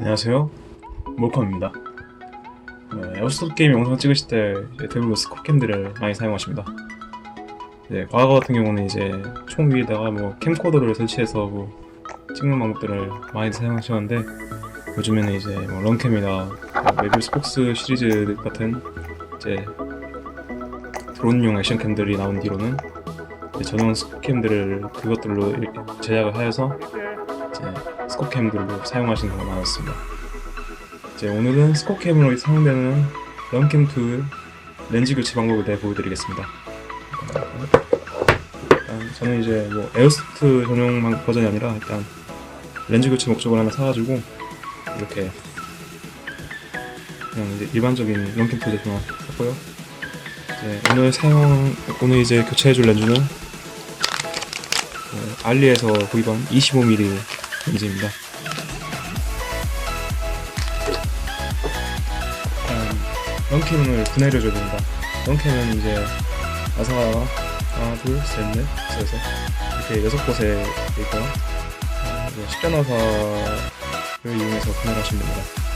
안녕하세요. 몰컴입니다. 네, 에어소ft 게임 영상 찍으실 때 대부분 스코캠들을 많이 사용하십니다. 이제 과거 같은 경우는 이제 총 위에다가 뭐 캠코더를 설치해서 뭐 찍는 방법들을 많이 사용하셨는데 요즘에는 이제 뭐 런캠이나 메비우스 폭스 시리즈 같은 이제 드론용 액션캠들이 나온 뒤로는 전용 스코캠들을 그것들로 일- 제작을 하여서 이제 스코캠들로 사용하시는 경우가 많았습니다. 이제 오늘은 스코캠으로 사용되는 런캠 툴 렌즈 교체 방법에 대해 보여드리겠습니다. 일단 저는 이제 뭐 에어소프트 전용 방- 버전이 아니라 일단 렌즈 교체 목적으로 하나 사가지고 이렇게 그냥 이제 일반적인 런캠 툴 제품 하나 샀고요. 오늘 사용 오늘 이제 교체해줄 렌즈는 어, 알리에서 구입한 25mm 일단 런캠을 분해를 해줘야 됩니다. 런캠은 이제 나사가 하나, 둘, 셋, 넷, 있어서 이렇게 여섯 곳에 있고요. 어, 십자나사를 이용해서 분해를 하시면 됩니다.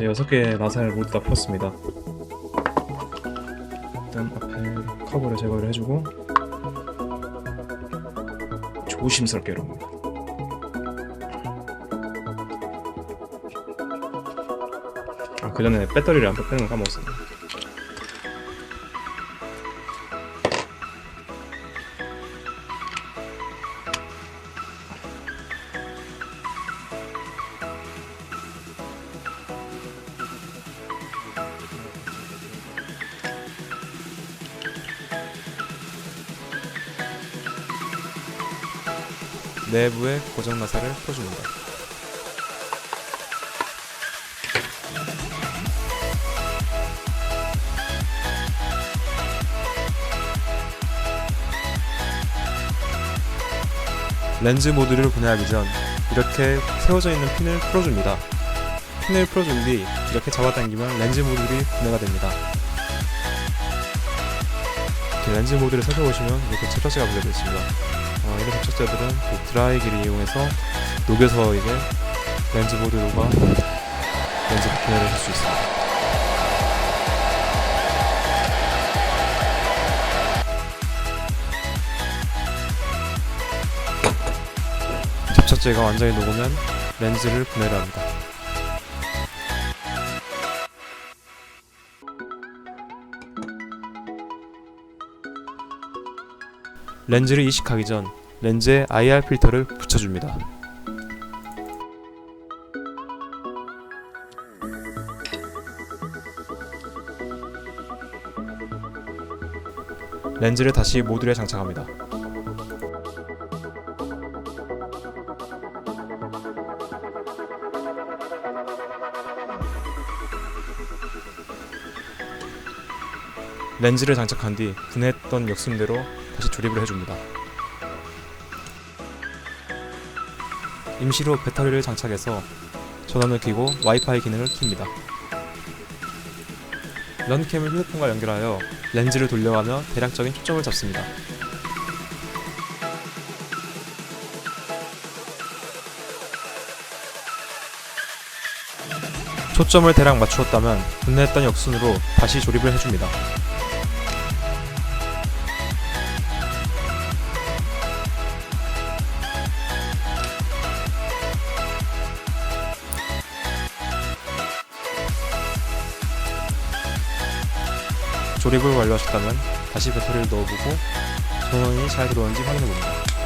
이제 여섯 개의 나사를 모두 다 풀었습니다. 일단 앞에 커버를 제거를 해주고 조심스럽게 열어봅니다. 아, 그 전에 배터리를 안 빼는 걸 까먹었습니다. 내부의 고정 나사를 풀어줍니다. 렌즈 모듈을 분해하기 전 이렇게 세워져 있는 핀을 풀어줍니다. 핀을 풀어준 뒤 이렇게 잡아당기면 렌즈 모듈이 분해가 됩니다. 렌즈 모듈을 살펴보시면 이렇게 접착제가 분해되어 있습니다. 어, 이런 접착제들은 그 드라이기를 이용해서 녹여서 이제 렌즈 모듈과 렌즈 분해를 할수 있습니다. 접착제가 완전히 녹으면 렌즈를 분해를 합니다. 렌즈를 이식하기 전 렌즈에 IR 필터를 붙여줍니다. 렌즈를 다시 모듈에 장착합니다. 렌즈를 장착한 뒤 분해했던 역순대로 다시 조립을 해줍니다. 임시로 배터리를 장착해서 전원을 켜고 와이파이 기능을 킵니다. 런캠을 휴대폰과 연결하여 렌즈를 돌려가며 대략적인 초점을 잡습니다. 초점을 대략 맞추었다면 분해했던 역순으로 다시 조립을 해줍니다. 조립을 완료하셨다면 다시 배터리를 넣어보고 전원이 잘 들어오는지 확인해봅니다.